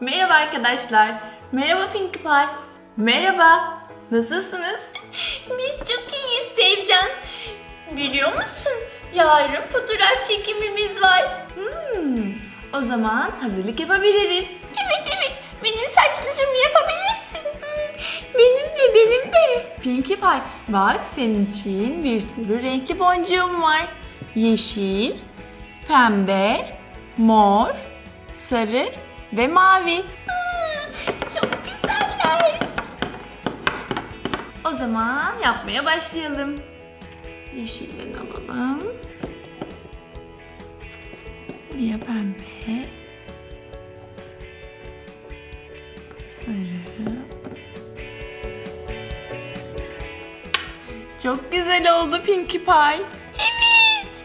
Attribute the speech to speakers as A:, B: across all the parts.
A: Merhaba arkadaşlar. Merhaba Pinkie Pie. Merhaba. Nasılsınız?
B: Biz çok iyiyiz Sevcan. Biliyor musun? Yarın fotoğraf çekimimiz var.
A: Hmm, o zaman hazırlık yapabiliriz.
B: Evet evet benim saçlarımı yapabilirsin. Hmm, Benim de benim de.
A: Pinkie Pie, bak senin için bir sürü renkli boncuğum var. Yeşil, pembe, mor, sarı ve mavi.
B: Hmm, Çok güzeller.
A: O zaman yapmaya başlayalım. Yeşilden alalım. Buraya pembe. Sarı. Çok güzel oldu Pinkie Pie.
B: Evet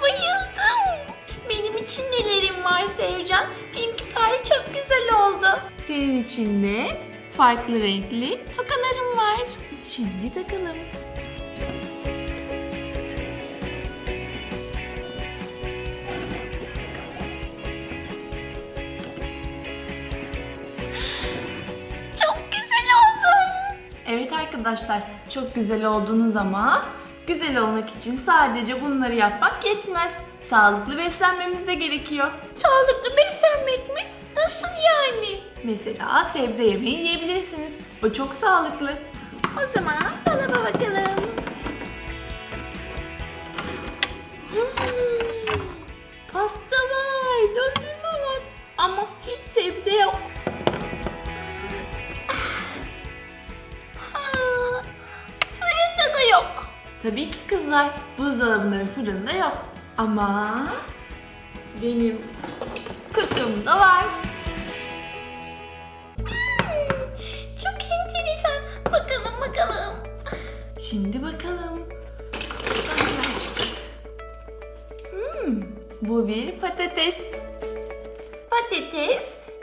B: bayıldım. Benim için nelerim var Sevcan? Pinkie Pie çok güzel oldu.
A: Senin için de farklı renkli tokalarım var. Şimdi takalım.
B: Çok güzel oldum.
A: Evet arkadaşlar çok güzel oldunuz ama güzel olmak için sadece bunları yapmak yetmez. Sağlıklı beslenmemiz de gerekiyor.
B: Sağlıklı beslenmek mi? Nasıl yani?
A: Mesela sebze yemeği yiyebilirsiniz. O çok sağlıklı.
B: O zaman dolaba bakalım. Hmm, pasta var, dondurma var ama hiç sebze yok. Ha, fırında da yok.
A: Tabii ki kızlar buzdolabında ve fırında yok. Ama benim kutumda var.
B: Bakalım bakalım.
A: Şimdi bakalım. Çıkacak? Hmm, bu bir patates.
B: Patates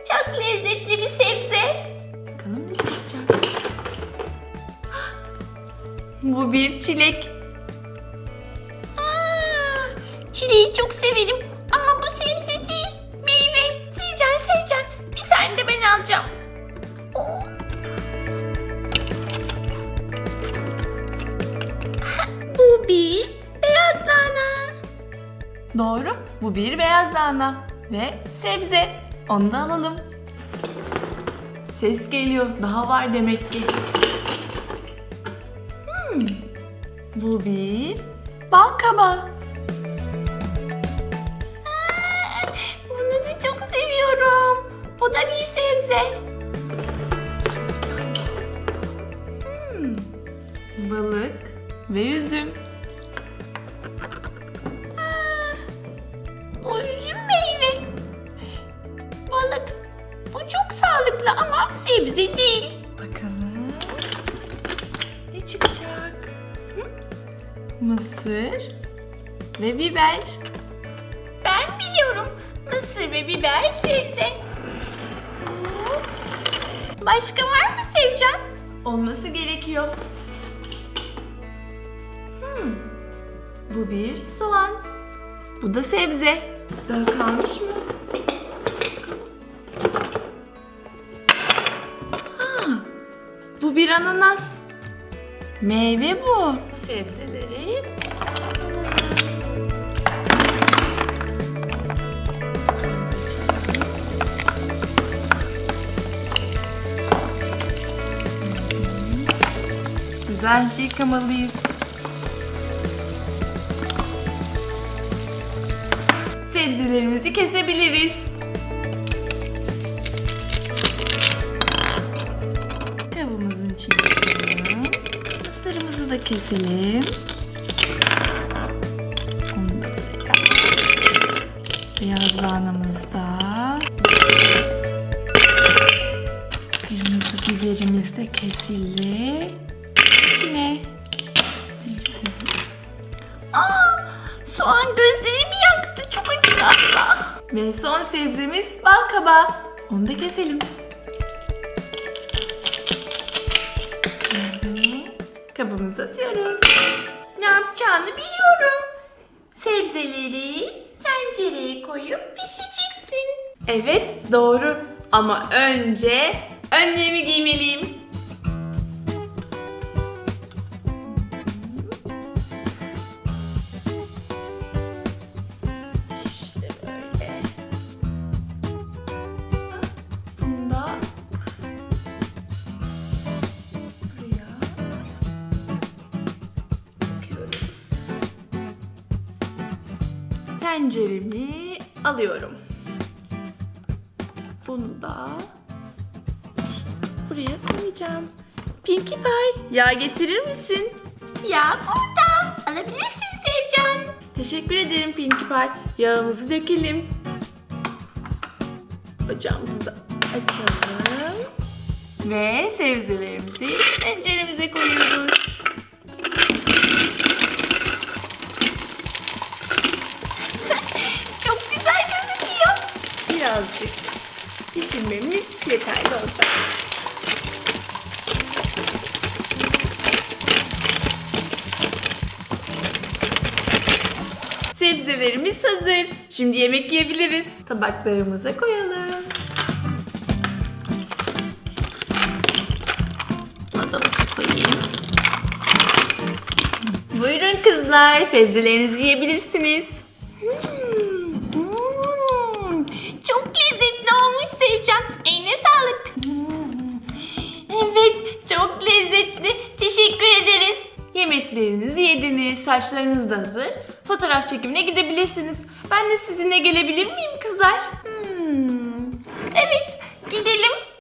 B: çok lezzetli bir sebze.
A: Bakalım ne çıkacak? Bu bir çilek.
B: Aa, çileği çok severim
A: Doğru. Bu bir beyaz lahana ve sebze. Onu da alalım. Ses geliyor. Daha var demek ki. Hmm. Bu bir bal kabağı.
B: Bunu da çok seviyorum. Bu da bir sebze.
A: Hmm. Balık ve üzüm.
B: Bu üzüm meyve. Balık. Bu çok sağlıklı ama sebze değil.
A: Bakalım. Ne çıkacak? Hı? Mısır ve biber.
B: Ben biliyorum. Mısır ve biber sebze. Başka var mı Sevcan?
A: olması gerekiyor. Hmm. Bu bir soğan. Bu da sebze. Daha kalmış mı? Ha, bu bir ananas. Meyve bu. Bu sebzeleri güzelce yıkamalıyız. Sebzelerimizi kesebiliriz. Kabımızın içine koyalım. Mısırımızı da keselim. Onu da. Beyaz lahanamız da. Kırmızı biberimiz de kesildi. İçine.
B: Aa, soğan gözlerimi yaktı. Çok.
A: Ve son sebzemiz bal kabağı. Onu da keselim. Hı, Kabımıza atıyoruz.
B: Ne yapacağını biliyorum. Sebzeleri tencereye koyup pişireceksin.
A: Evet doğru. Ama önce önlüğümü giymeliyim. Tenceremi alıyorum. Bunu da işte buraya koyacağım. Pinkie Pie, yağ getirir misin?
B: Ya burada. Alabilirsin Sevcan.
A: Teşekkür ederim Pinkie Pie. Yağımızı dökelim. Ocağımızı da açalım. Ve sebzelerimizi tenceremize koyuyoruz. Birazcık pişirmemiz yeterli olacak. Sebzelerimiz hazır. Şimdi yemek yiyebiliriz. Tabaklarımıza koyalım.
B: Buna da mısır koyayım.
A: Buyurun kızlar, sebzelerinizi yiyebilirsiniz.
B: Hmm,
A: Yemeklerinizi yediniz, saçlarınız da hazır. Fotoğraf çekimine gidebilirsiniz. Ben de sizinle gelebilir miyim kızlar?
B: Hmm, evet, gidelim.